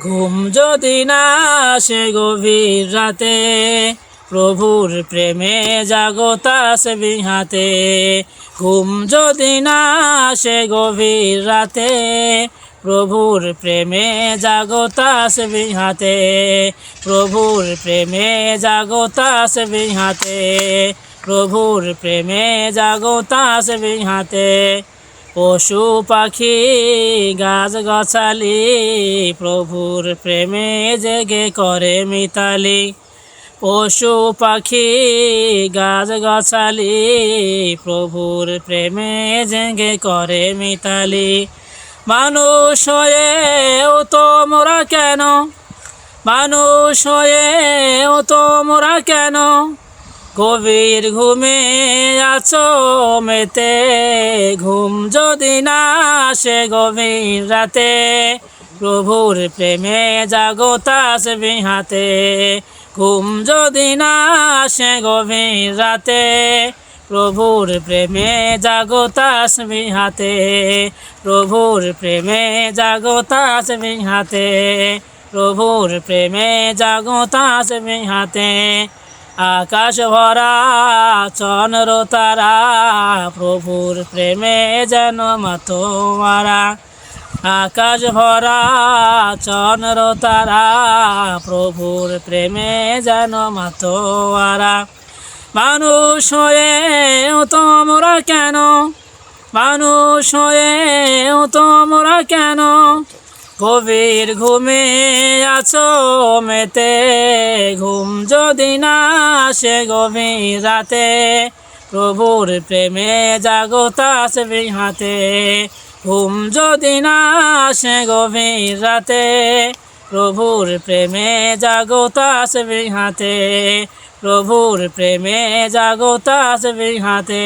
ঘুম যদি না আসে গভীর রাতে প্রভুর প্রেমে জাগতাস বিহাতে ঘুম যদি না আসে গভীর রাতে প্রভুর প্রেমে জাগতাস বিহাতে প্রভুর প্রেমে জাগতাস বিহাতে প্রভুর প্রেমে জাগতাস বিহাতে পশু পাখি গাছ গছালি প্রভুর প্রেমে জেগে করে মিতালি। পশু পাখি গাছ গছালি প্রভুর প্রেমে জেগে করে মিতালি। মানুষ হয়েও তোমরা কেন? মানুষ হয়েও তোমরা কেন? গভীর ঘুমে আছো, মেতে ঘুম যদি না আসে গভীর রাতে, প্রভুর প্রেমে জাগতাস বিহাতে ঘুম যদি না আসে গভীর রাতে, প্রভুর প্রেমে জাগতাস বিহাতে প্রভুর প্রেমে জাগতাস বিহাতে প্রভুর প্রেমে জাগতাস বিহাতে আকাশ ভরা চন্দ্র তারা, প্রভুর প্রেমে যেন মাতোয়ারা। আকাশ ভরা চন্দ্র তারা, প্রভুর প্রেমে যেন মাতোয়ারা। মানুষ হয়েও তোমরা কেন? মানুষ হয়েও তোমরা কেন? গভীর ঘুমে আছো মেতে, ঘুম যদি না আসে গভীর রাতে, প্রভুর প্রেমে জাগতাস বিহাতে ঘুম যদি না আসে গভীর রাতে, প্রভুর প্রেমে জাগতাস বিহাতে প্রভুর প্রেমে জাগতাস বিহাতে